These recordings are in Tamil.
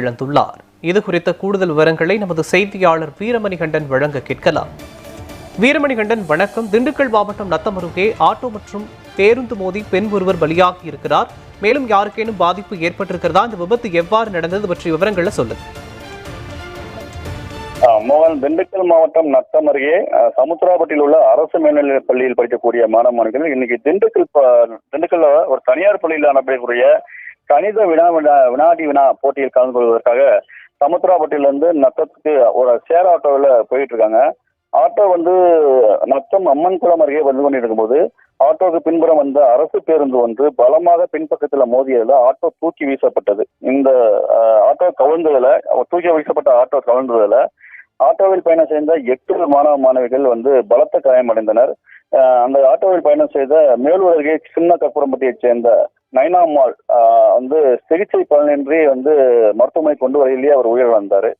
இழந்துள்ளார். இது குறித்த கூடுதல் விவரங்களை நமது செய்தியாளர் வீரமணிகண்டன் வழங்க கேட்கலாம். வீரமணிகண்டன் வணக்கம். திண்டுக்கல் மாவட்டம் நத்தம் அருகே ஆட்டோ மற்றும் பேருந்து மோதி பெண் ஒருவர் பலியாகி இருக்கிறார். மேலும் யாருக்கேனும் பாதிப்பு ஏற்பட்டிருக்கிறதா? இந்த விபத்து எவ்வாறு நடந்தது பற்றிய விவரங்களை சொல்லுங்க. மோகன் திண்டுக்கல் மாவட்டம் நத்தம் அருகே சமுத்திராபட்டியில் உள்ள அரசு மேல்நிலைப் பள்ளியில் படிக்கக்கூடிய மாணவ மாணவிகள் இன்னைக்கு திண்டுக்கல் திண்டுக்கல்ல ஒரு தனியார் பள்ளியில் அனுப்பக்கூடிய கணித வினா வினா வினாடி வினா போட்டியில் கலந்து கொள்வதற்காக சமுத்திராப்பட்டியிலிருந்து நத்தத்துக்கு ஒரு சேர் ஆட்டோவில் போயிட்டு இருக்காங்க ஆட்டோ வந்து நத்தம் அம்மன் குளம் அருகே வந்து கொண்டிருக்கும் போது ஆட்டோவுக்கு பின்புறம் வந்த அரசு பேருந்து ஒன்று பலமாக பின்பக்கத்தில் மோதியதில் ஆட்டோ தூக்கி வீசப்பட்டது. இந்த ஆட்டோ கவிழ்ந்ததில் தூக்கி வீசப்பட்ட ஆட்டோ கவிழ்ந்ததில் ஆட்டோவில் பயணம் செய்த எட்டு மாணவ மாணவிகள் வந்து பலத்த காயமடைந்தனர். அந்த ஆட்டோவில் பயணம் செய்த மேலூர் அருகே சின்ன கப்புரம்பட்டியைச் சேர்ந்த நைனாம்மாள் வந்து சிகிச்சை பலனின்றி வந்து மருத்துவமனை கொண்டு வரையிலேயே அவர் உயிரிழந்தார்.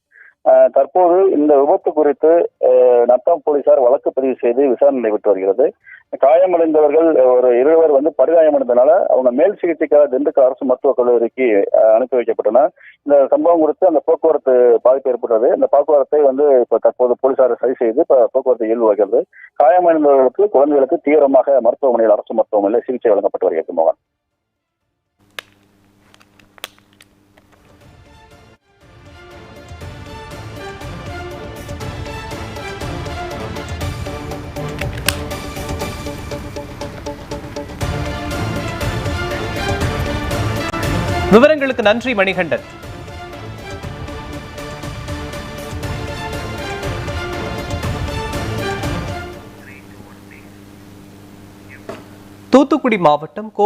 தற்போது இந்த விபத்து குறித்து நத்தம் போலீசார் வழக்கு பதிவு செய்து விசாரணை நடைபெற்று வருகிறது. காயமடைந்தவர்கள் ஒரு இருவர் வந்து படுகாயமடைந்தனால அவங்க மேல் சிகிச்சைக்காக திண்டுக்கல் அரசு மருத்துவக் கல்லூரிக்கு அனுப்பி வைக்கப்பட்டனர். இந்த சம்பவம் குறித்து அந்த போக்குவரத்து பாதிப்பு ஏற்பட்டது. அந்த போக்குவரத்தை வந்து இப்ப தற்போது போலீசார் சரி செய்து இப்போ போக்குவரத்து இயல்பு வருகிறது காயமடைந்தவர்களுக்கு குழந்தைகளுக்கு தீவிரமாக மருத்துவமனையில் அரசு மருத்துவமனையில் சிகிச்சை வழங்கப்பட்டு வருகிறது மோகன். விவரங்களுக்கு நன்றி மணிகண்டன். தூத்துக்குடி மாவட்டம் கோவில்